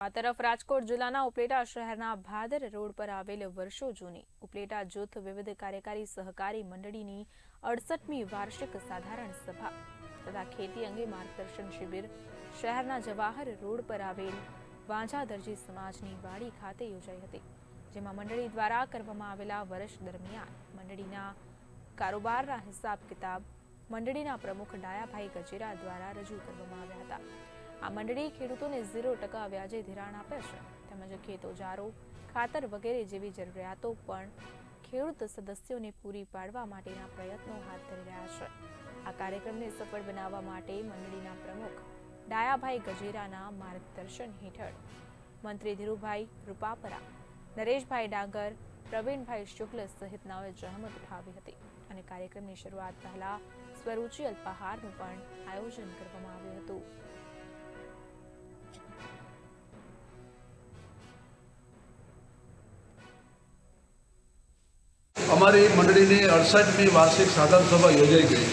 આ તરફ રાજકોટ જિલ્લાના ઉપલેટા શહેરના ભાદર રોડ પર આવેલ વર્ષો જૂની ઉપલેટા જૂથ વિવિધ કાર્યકારી સહકારી મંડળીની અડસઠમી વાર્ષિક સાધારણ સભા તથા ખેતી અંગે માર્ગદર્શન શિબિર શહેરના જવાહર રોડ પર આવેલ વાંઝા દરજી સમાજની વાડી ખાતે યોજાઈ હતી, જેમાં મંડળી દ્વારા કરવામાં આવેલા વર્ષ દરમિયાન મંડળીના કારોબારના હિસાબ કિતાબ મંડળીના પ્રમુખ ડાયાભાઈ ગજેરા દ્વારા રજૂ કરવામાં આવ્યા હતા. આ મંડળી ખેડૂતોને ઝીરો ટકા વ્યાજે ધિરાણ આપે છે. તેમજ ખેતોજારો ખાતર વગેરે જેવી જરૂરિયાતો પણ ખેડૂત સદસ્યોને પૂરી પાડવા માટેના પ્રયત્નો હાથ ધરી રહ્યા છે. આ કાર્યક્રમને સફળ બનાવવા માટે મંડળીના પ્રમુખ ડાયાભાઈ ગજેરાના માર્ગદર્શન હેઠળ મંત્રી ધીરુભાઈ રૂપાપરા, નરેશભાઈ ડાંગર, પ્રવીણભાઈ શુક્લ સહિતનાઓએ જહેમત ઉઠાવી હતી અને કાર્યક્રમની શરૂઆત પહેલા સ્વરૂચિ અલ્પાહારનું પણ આયોજન કરવામાં આવ્યું હતું. અમારી મંડળીની અડસઠમી વાર્ષિક સાધન સભા યોજાઈ ગઈ.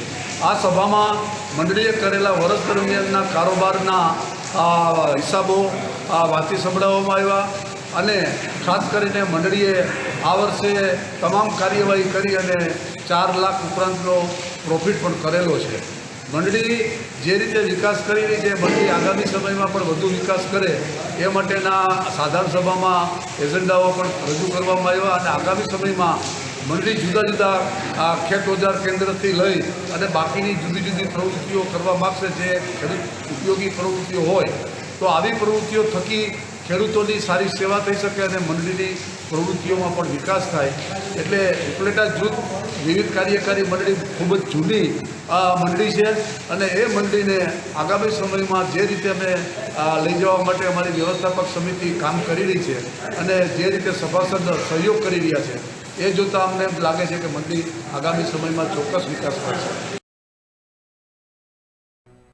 આ સભામાં મંડળીએ કરેલા વર્ષ દરમિયાનના કારોબારના હિસાબો વાંચી સંભળાવવામાં આવ્યા અને ખાસ કરીને મંડળીએ આ વર્ષે તમામ કાર્યવાહી કરી અને ચાર લાખ ઉપરાંતનો પ્રોફિટ પણ કરેલો છે. મંડળી જે રીતે વિકાસ કરી રહી છે, મંડળી આગામી સમયમાં પણ વધુ વિકાસ કરે એ માટેના સાધારણ સભામાં એજન્ડાઓ પણ રજૂ કરવામાં આવ્યા અને આગામી સમયમાં મંડળી જુદા જુદા આ ખેત ઓજાર કેન્દ્રથી લઈ અને બાકીની જુદી જુદી પ્રવૃત્તિઓ કરવા માગશે. જે ઉપયોગી પ્રવૃત્તિઓ હોય, તો આવી પ્રવૃત્તિઓ થકી ખેડૂતોની સારી સેવા થઈ શકે અને મંડળીની પ્રવૃત્તિઓમાં પણ વિકાસ થાય, એટલે ઉપલેટા જૂથ વિવિધ કાર્યકારી મંડળી ખૂબ જ જૂની આ મંડળી છે અને એ મંડળીને આગામી સમયમાં જે રીતે અમે લઈ જવા માટે અમારી વ્યવસ્થાપક સમિતિ કામ કરી રહી છે અને જે રીતે સભાસદ સહયોગ કરી રહ્યા છે, એ જોતાં અમને એમ લાગે છે કે મંડળી આગામી સમયમાં ચોક્કસ વિકાસ કરશે.